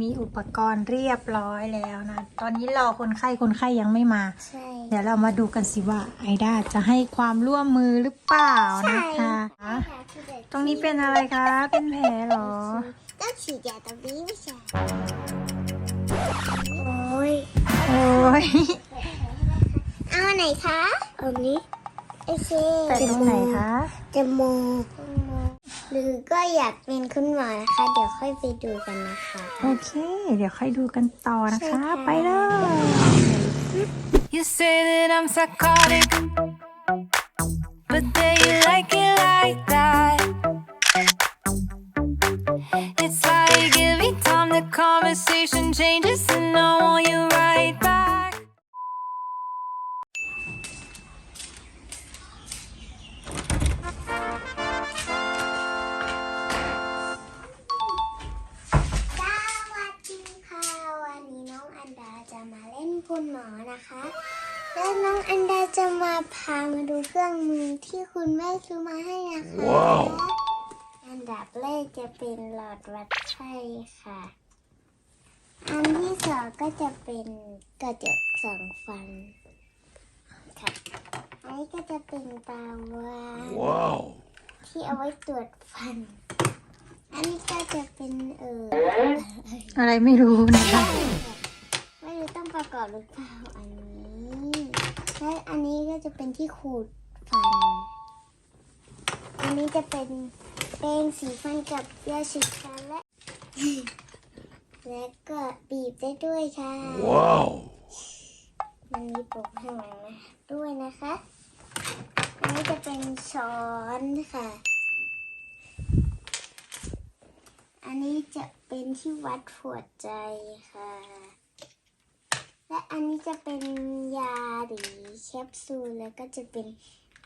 มีอุปกรณ์เรียบร้อยแล้วนะ ตอนนี้รอคนไข้คนไข้ยังไม่มา ใช่ เดี๋ยวเรามาดูกันสิว่าไอด้าจะให้ความร่วมมือหรือเปล่านะคะ ตรงนี้เป็นอะไรคะ เป็นแผลเหรอ ต้องฉีดยาตรงนี้ไม่ใช่ โอ้ย โอ้ย เอาอันไหนคะอันนี้ โอเคแต่ตรงไหนคะ จมูก หรือก็อยากเป็นคุณหมอนะคะ เดี๋ยวค่อยไปดูกันนะคะ โอเค เดี๋ยวค่อยดูกันต่อนะคะ ไปเลย You say that I'm psychotic, but then you like it like that. It's like every time the conversation changes, and I want คุณแม่ซื้อมาให้นะคะอันดับแรกจะเป็นหลอดวัดไข้ค่ะ อันที่สองก็จะเป็นกระจกสองฟันค่ะ อันนี้ก็จะเป็นตาวางที่เอาไว้ตรวจฟัน อันนี้ก็จะเป็นเอออะไรไม่รู้นะคะไม่รู้ต้องประกอบหรือเปล่าอันนี้ และอันนี้ก็จะเป็นที่ขูดฟันอั นนี้จะเป็นแปรงสีฟันกับยาสีฟันและ และก็บีบได้ด้วยค่ะ ว้าว มันมีปุ่มข้างหลังนะด้วยนะคะ อันนี้จะเป็นช้อนค่ะ อันนี้จะเป็นที่วัดหัวใจค่ะ และอันนี้จะเป็นยาหรือแคปซูลแล้วก็จะเป็น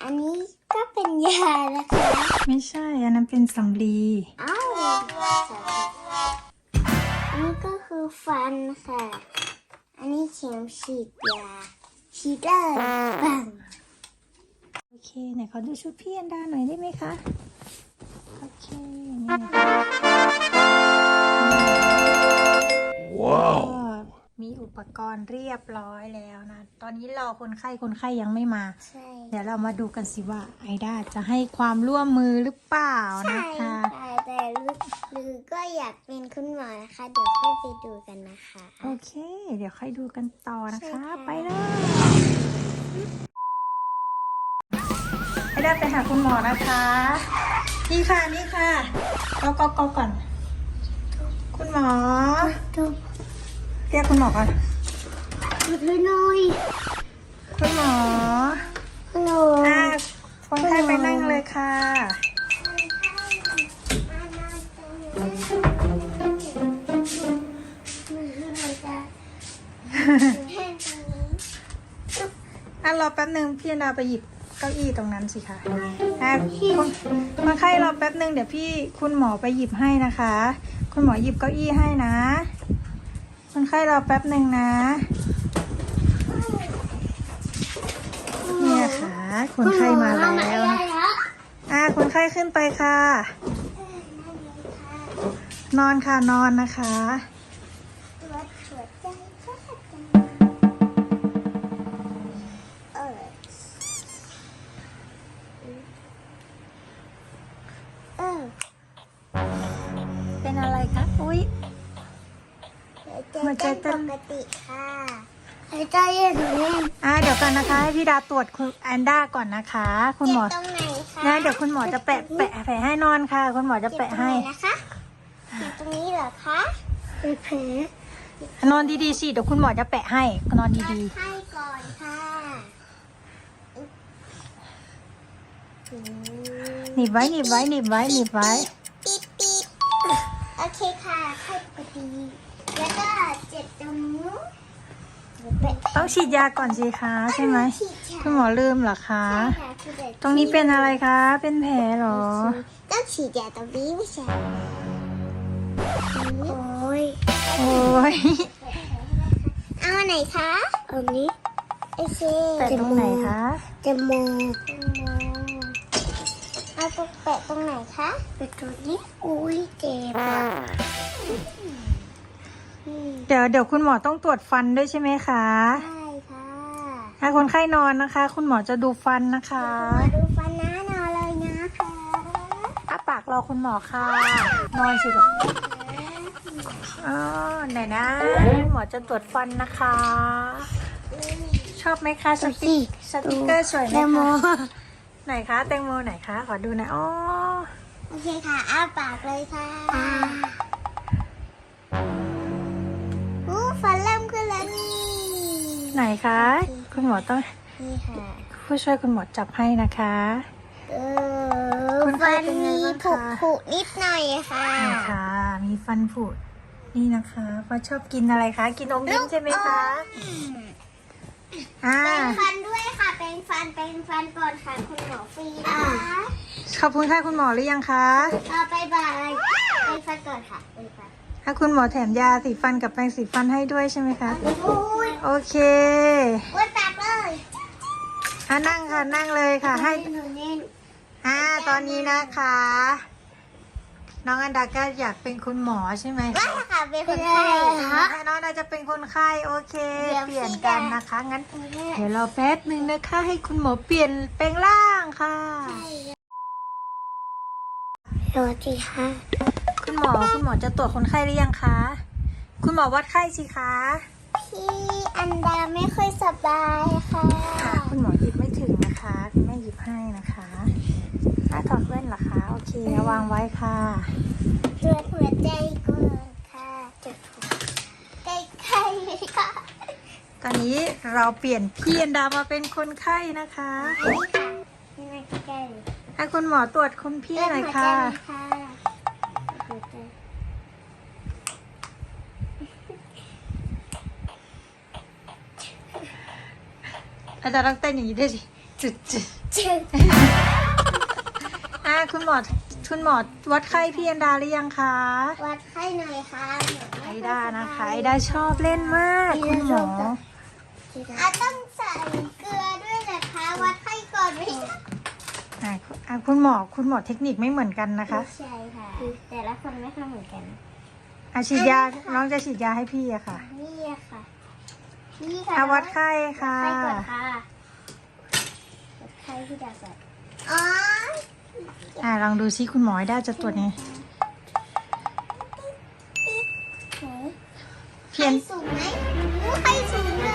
อันนี้ก็เป็นยานะคะ ไม่ใช่ อันนั้นเป็นสำลี อ้าวสวัสดีอันนี้ก็คือฟันค่ะ อันนี้เข็มฉีดยาฉีดเลยปังโอเคไหนขอดูชุดพี่อันดาหน่อยได้ไหมคะ โอเคนี่นะคะ อุปกรณ์เรียบร้อยแล้วนะ ตอนนี้รอคนไข้คนไข้ยังไม่มา ใช่ เดี๋ยวเรามาดูกันสิว่าไอด้าจะให้ความร่วมมือหรือเปล่าใช่นะคะค่ะแต่ลึกหรือก็อยากเป็นคุณหมอนะคะ เดี๋ยวค่อยไปดูกันนะคะ โอเค เดี๋ยวค่อยดูกันต่อนะใช่คะค่ะไปเลยไอด้าไปหาคุณหมอนะคะ นี่ค่ะนี่ค่ะก็ก็ก็ก่อน คุณหมอทุก เรียกคุณหมอก่อนทุกหน่อยคุณหมอหนูอะคนไข้ไปนั่งเลยค่ะอะรอแป๊บหนึ่งพี่นาไปหยิบเก้าอี้ตรงนั้นสิคะอะคนคนไข้รอแป๊บหนึ่งเดี๋ยวพี่คุณหมอไปหยิบให้นะคะ คุณหมอหยิบเก้าอี้ให้นะ คนไข้รอแป๊บหนึ่งนะเนี่ยค่ะ คนไข้มาแล้วนะอะคนไข้ขึ้นไปค่ะ นอนค่ะนอนนะคะ ใจเย็นหนูเล่นอะเดี๋ยวกันนะคะให้พี่ดาตรวจคุณแอนด้าก่อนนะคะ คุณหมอเจ็บตรงไหนคะนะเดี๋ยวคุณหมอจะแปะแปะแผลให้นอนค่ะ คุณหมอจะเจ็บแปะตรงให้ไหนนะคะเจ็บตรงนี้เหรอคะเป็นแผลนอนดีๆสิเดี๋ยวคุณหมอจะแปะให้นอนดีให้ก่อนค่ะอืมๆหนีบไว้หนีบไว้หนีบไว้หนีบไว้ปี๊ดปี๊ดโอเคค่ะให้ปกติแล้วก็เจ็บตรงนู้นเดี๋ยวแปะ ต้องฉีดยาก่อนสิคะใช่ไหมฉีดยาคุณหมอลืมเหรอคะใช่ค่ะคือแบบตรงนี้เป็นอะไรคะ เป็นแผลเหรอ ต้องฉีดยาตรงนี้ไม่ใช่ โอ้ย โอ้ย เอาอันไหนคะอันนี้โอเคแปะตรงไหนคะจมูกเอาตรงแปะตรงไหนคะแปะตรงนี้ อุ้ยเจ็บ เดี๋ยวเดี๋ยวคุณหมอต้องตรวจฟันด้วยใช่ไหมคะ ใช่ค่ะถ้าคนไข้นอนนะคะ คุณหมอจะดูฟันนะคะมาดูฟันนะนอนเลยนะคะอ้าปากรอคุณหมอค่ะ นอนสิลูกอ๋อไหนนะคุณหมอจะตรวจฟันนะคะ ชอบไหมคะสติกสติกเกอร์สวยไหมแตงโมคะไหนคะแตงโมไหนคะขอดูหน่อยอ๋อโอเคค่ะอ้าปากเลยค่ะ ไหนคะ คุณหมอต้องนี่ค่ะผู้ช่วยคุณหมอจับให้นะคะเออคุณไข้ฟันเป็นไงมีบ้างผุคะผุนิดหน่อยค่ะนี่ค่ะ มีฟันผุนี่นะคะฟ้าชอบกินอะไรคะ กินอมยิ้มใช่ไหมคะอ่าแปรงฟันด้วยค่ะแปรงฟันแปรงฟันก่อนค่ะคุณหมอฟรีนะคะขอบคุณค่ะคุณหมอหรือยังคะเอาไปบายแปรงฟันก่อนค่ะแปรงฟันถ้าคุณหมอแถมยาสีฟันกับแปรงสีฟันให้ด้วยใช่ไหมคะอุ้ย โอเคอ้วนปากเลยอะนั่งค่ะนั่งเลยค่ะ ให้หนูเน่นอ่าตอนนี้นะคะ น้องอันดาก็อยากเป็นคุณหมอใช่ไหมว่าคะค่ะเป็นคนไข้ฮะน้องอันดาจะเป็นคนไข้โอเคเดี๋ยวเปลี่ยนพี่กันดานะคะ งั้นเดี๋ยวรอแป๊บหนึ่งนะคะ ให้คุณหมอเปลี่ยนแปลงร่างค่ะสวัสดีค่ะ คุณหมอคุณหมอจะตรวจคนไข้หรือยังคะ คุณหมอวัดไข้สิคะ พี่อันดาไม่ค่อยสบายค่ะค่ะ คุณหมอหยิบไม่ถึงนะคะคุณแม่หยิบให้นะคะอะถอดแว่นเหรอคะโอเคเอาวางไว้ค่ะตรวจหัวใจก่อนค่ะจุดหัวใกล้ๆเลยค่ะตอนนี้เราเปลี่ยนพี่อันดามาเป็นคนไข้นะคะนี่ค่ะนี่มาใกล้ๆเลยให้คุณหมอตรวจคุณพี่หน่อยค่ะ หัวใจ อาจารย์ต้องเต้นอย่างนี้ด้วยสิจุดจุดจึ๊งอะคุณหมอคุณหมอวัดไข้พี่อันดาหรือยังคะ วัดไข้หน่อยค่ะไอดานะคะไอดาชอบเล่นมาก คุณหมออะต้องใส่เกลือด้วยนะคะ วัดไข้ก่อนไหมคะอะอะคุณหมอคุณหมอเทคนิคไม่เหมือนกันนะคะ ใช่ค่ะ แต่ละคนไม่ค่อยเหมือนกันอาฉีดยาน้องจะฉีดยาให้พี่อะค่ะ นี่อะค่ะ นี่ค่ะอาวัดไข้ค่ะวัดไข้ก่อนค่ะวัดไข้ที่ดาก่อนอ๋ออ่าลองดูซิคุณหมอไอด้าจะตรวจไงไหนเพียนไข้สูงไหมโอ้ไข้สูงเล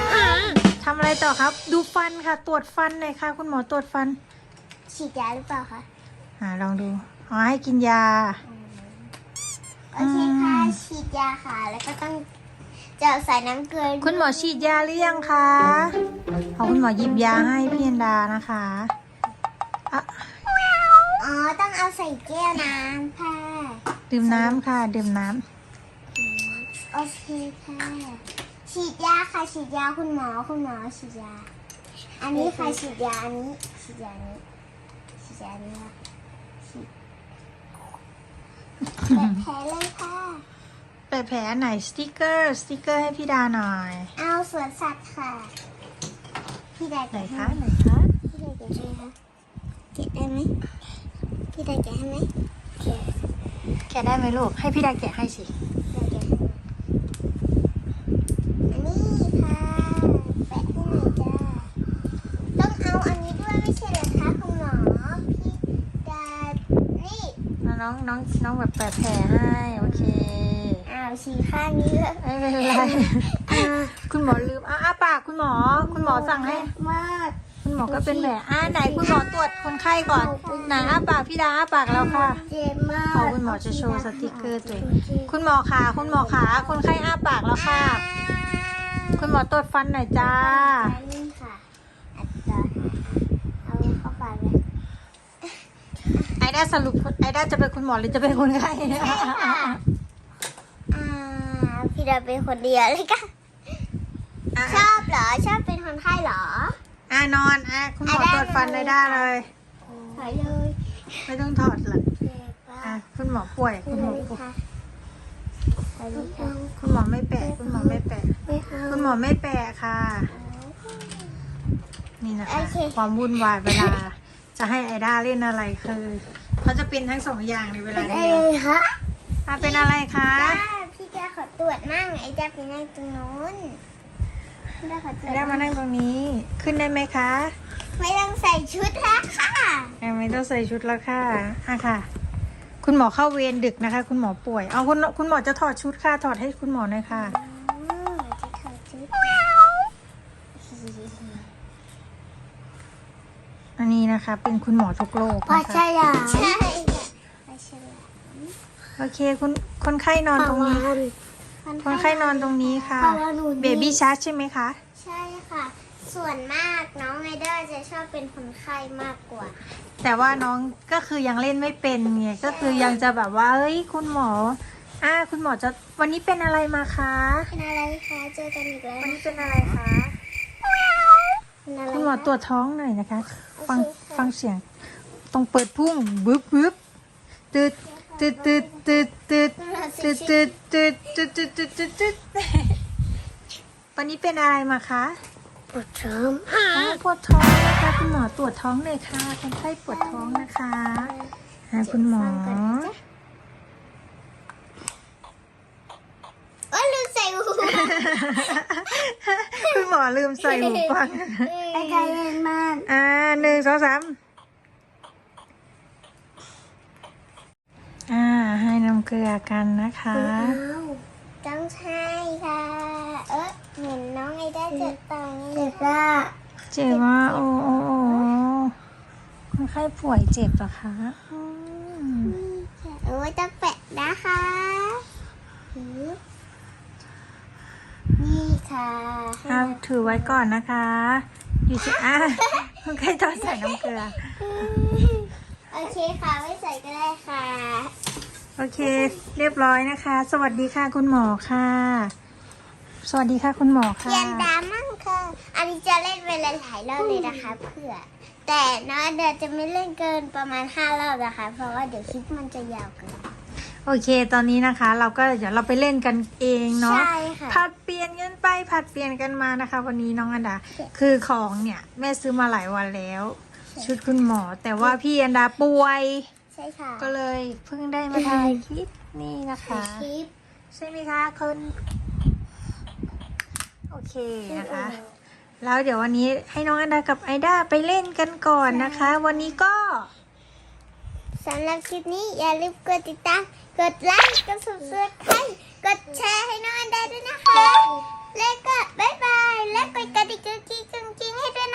ยทำอะไรต่อครับ ดูฟันค่ะ ตรวจฟันหน่อยค่ะ คุณหมอตรวจฟัน ฉีดยาหรือเปล่าคะอ่าลองดูอ๋อให้กินยาโอเคค่ะฉีดยาค่ะ แล้วก็ต้อง จะใส่น้ำเกลือคุณหมอฉีดยาหรือยังคะเอาคุณหมอหยิบยาให้พี่อันดานะคะอะอ๋อ ต้องเอาใส่แก้วน้ำค่ะ ดื่มน้ำค่ะ ดื่มน้โอเคค่ะ ฉีดยาค่ะ ฉีดยาคุณหมอคุณหมอฉีดยา อันนี้ค่ะฉีดยาอันนี้ฉีดยาอันนี้ฉีดยาอันนี้ค่ะฉีดแผลแผลเลยค่ะำ แปะแผลไหนสติกเกอร์สติกเกอร์ให้พี่ดาหน่อยเอาสวนสัตว์ค่ะ พี่ได้ไหนแกะให้คะไหนคะพี่ได้แกะให้คะแกะได้ไหมพี่ได้แกะให้ไหมแกะแกะได้ไหมลูกให้พี่ดาแกะให้สิได้แกะให้อันนี้ค่ะแปะให้หน่อยจ้าต้องเอาอันนี้ด้วยไม่ใช่เหรอคะคุณหมอพี่ดานี่แล้วน้องน้องน้องแบบแปะแผลให้ โอเคอ้าว ฉีกข้างนี้เลยไม่เป็นไรคุณหมอลืมอะอ้าปากคุณหมอ คุณหมอสั่งให้ มากคุณหมอก็เป็นแผลอ่าไหนคุณหมอตรวจคนไข้ก่อนไหนอ้าปากพี่ดาอ้าปากแล้วค่ะเจ็บมากขอคุณหมอจะโชว์สติกเกอร์ตัวเองคุณหมอขาคุณหมอขาคนไข้อ้าปากแล้วค่ะ คุณหมอตรวจฟันหน่อยจ้าอันนี้ค่ะอัดต่อเอาเข้าไปเลยไอด้าสรุปไอด้าจะเป็นคุณหมอหรือจะเป็นคนไข้อ่าพี่ ดาเป็นคนเดียวเลยค่ะอะชอบเหรอ ชอบเป็นคนไข้เหรอ อะนอนอะคุณหมอตรวจฟันไอด้าเลยถอยเลย ไม่ต้องถอดหรอกเจ็บปะอะคุณหมอป่วยไปคุณหเลมอยป่วยค่ะไปเลยค่ะคุณหมอไม่แปะคุณหมอไม่แปะไม่เอาคุณหมอไม่แปะค่ะ นี่นะคะโอเคความวุ่นวายเวลา จะให้ไอด้าเล่นอะไรคือเขาจะเป็นทั้งสองอย่างในเวลาได้เดียวเลยค่ะอะเป็นอะไรคะพี่แกขอ ตรวจมั่งไอ้จะไปนั่งตรงโน้นได้ขอตรวจได้มานั่งตรงนี้ ขึ้นได้ไหมคะ ไม่ต้องใส่ชุดแล้วค่ะอะไม่ต้องใส่ชุดแล้วค่ะอะค่ะ คุณหมอเข้าเวรดึกนะคะ คุณหมอป่วย เอาคุณคุณหมอจะถอดชุดค่ะ ถอดให้คุณหมอหน่อยค่ะอืมจะถอดชุดอันนี้นะคะ เป็นคุณหมอทุกโรคปลานะฉคะลามใช่ค่ะปลาฉลามโอเคคุณคนไข้นอนตรงนี้ คนไข้นอนตรงนี้ค่ะเบบี้ชาร์จใช่ไหมคะ ใช่ค่ะ ส่วนมากน้องไอเดอร์จะชอบเป็นคนไข้มากกว่า แต่ว่าน้องก็คือยังเล่นไม่เป็นไง ก็คือยังจะแบบว่าเฮ้ย คุณหมอ อ่า คุณหมอจะวันนี้เป็นอะไรมาคะ เป็นอะไรคะ เจอกันอีกแล้ววันนี้เป็นอะไรคะเป็นอะไรคุณหมอคะตรวจท้องหน่อยนะคะ ฟังโอเคค่ะฟังเสียง ต้องเปิดพุ่งบึ๊บบึ๊บตืด ตืดตืดตืดตืดตืดตืดตืดตืดตืดตืดตืดตืดวันนี้เป็นอะไรมาคะปวดท้องปวดท้องนะคะคุณหมอตรวจท้องเลยค่ะคนไข้ปวดท้องนะคะอ่าคุณหมอโอ้ยลืมใส่หูคุณหมอลืมใส่หูฟังไอ้กายเล่นมากอ่าหนึ่งสองสามอ่า ให้น้ำ เกลือกันนะคะต้องใช่ค่ะ เออเห็นน้องไอเดอร์เจ็บตรงนี้เจ็บละเจ็บว่าโอ้โอ้โอ้คนไข้ป่วยเจ็บเหรอคะอืมโอ้ยต้องแปะนะคะนี่ค่ะเอาถือไว้ก่อนนะคะ อยู่ที่อะคนไข้ต้องใส่น้ำเกลือ โอเคค่ะ ไม่ใส่ก็ได้ค่ะ โอเค เรียบร้อยนะคะ สวัสดีค่ะคุณหมอค่ะ สวัสดีค่ะคุณหมอค่ะเรียนดามั่งค่ะ อันนี้จะเล่นเวลาหลายรอบเลยนะคะเพื่อ แต่น้องเดี๋ยวจะไม่เล่นเกินประมาณห้ารอบนะคะ เพราะว่าเดี๋ยวคลิปมันจะยาวเกิน โอเค ตอนนี้นะคะ เราก็เดี๋ยวเราไปเล่นกันเองเนาะ ใช่ค่ะ ผัดเปลี่ยนกันไปผัดเปลี่ยนกันมานะคะ วันนี้น้องอันดา คือของเนี่ย แม่ซื้อมาหลายวันแล้ว ชุดคุณหมอ แต่ว่าพี่อันดาป่วย ใช่ค่ะ ก็เลยเพิ่งได้มาถ่ายคลิปนี่นะคะ คลิป ใช่ไหมคะคุณโอเคนะคะ แล้วเดี๋ยววันนี้ให้น้องอันดากับไอด้าไปเล่นกันก่อนนะคะ วันนี้ก็สำหรับคลิปนี้อย่าลืมกดติดตาม กดไลค์ กด subscribe กดแชร์ให้น้องอันดาด้วยนะคะ และก็บ๊ายบาย และกดกระดิ่งกิ๊งกิ๊งกิ๊งให้ด้วยนะ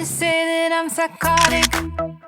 You say that I'm psychotic,